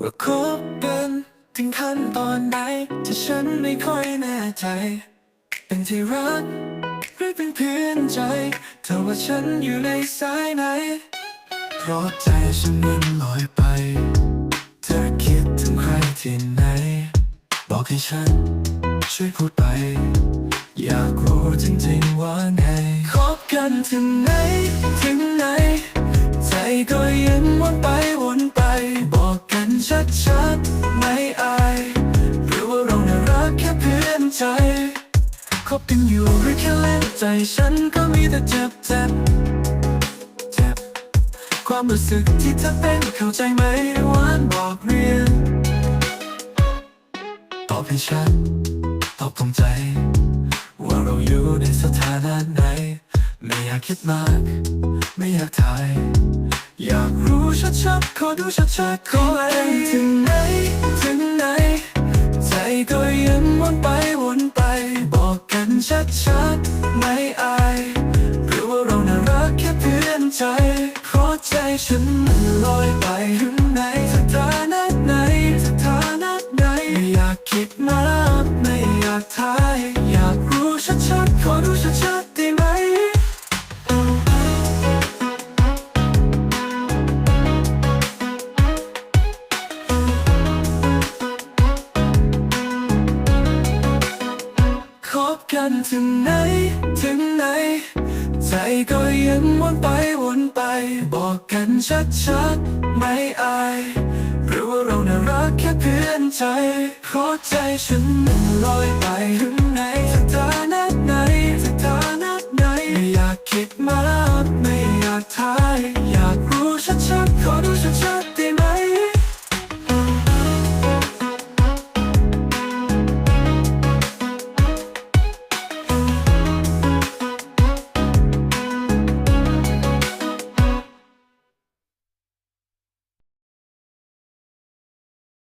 ว่าคบกันถึงขั้นตอนไหนที่ฉันไม่ค่อยแน่ใจ เป็นที่รักหรือเป็นเพื่อนใจ เธอว่าฉันอยู่ในสายไหน เพราะใจฉันมันลอยไป เธอคิดถึงใครที่ไหน บอกให้ฉันช่วยพูดไป อยากรู้จริงๆว่าไงคบกันถึงไหน ถึงไหน ใจก็ยังวนไปวน ใจคบกันอยู่หรือแค่เล่นใจฉันก็มีแต่เจ็บเจ็บเจ็บ ความรู้สึกที่เธอเป็นเข้าใจไหมหวานบอกเรียนตอบให้ฉันตอบตรงใจ ว่าเราอยู่ในสถานะไหน ไม่อยากคิดมาก ไม่อยากถ่าย อยากรู้ชัดๆขอดูชัดๆขอเองถึง ใจเพราะใจฉันมันลอยไปถึงไหนสถานะไหนสถานะไหนไม่อยากคิดมากไม่อยากทายอยากรู้ชัดๆขอดูชัดๆได้ไหมคบกันถึงไหนถึงไหน ใจก็ยังวนไป บอกกันชัดๆ ไม่อายหรือว่าเราน่ารักแค่เพื่อนใจเพราะใจฉันมันลอยไปถึงไหนสถานะไหนสถานะไหนไม่อยากคิดมากไม่อยากทา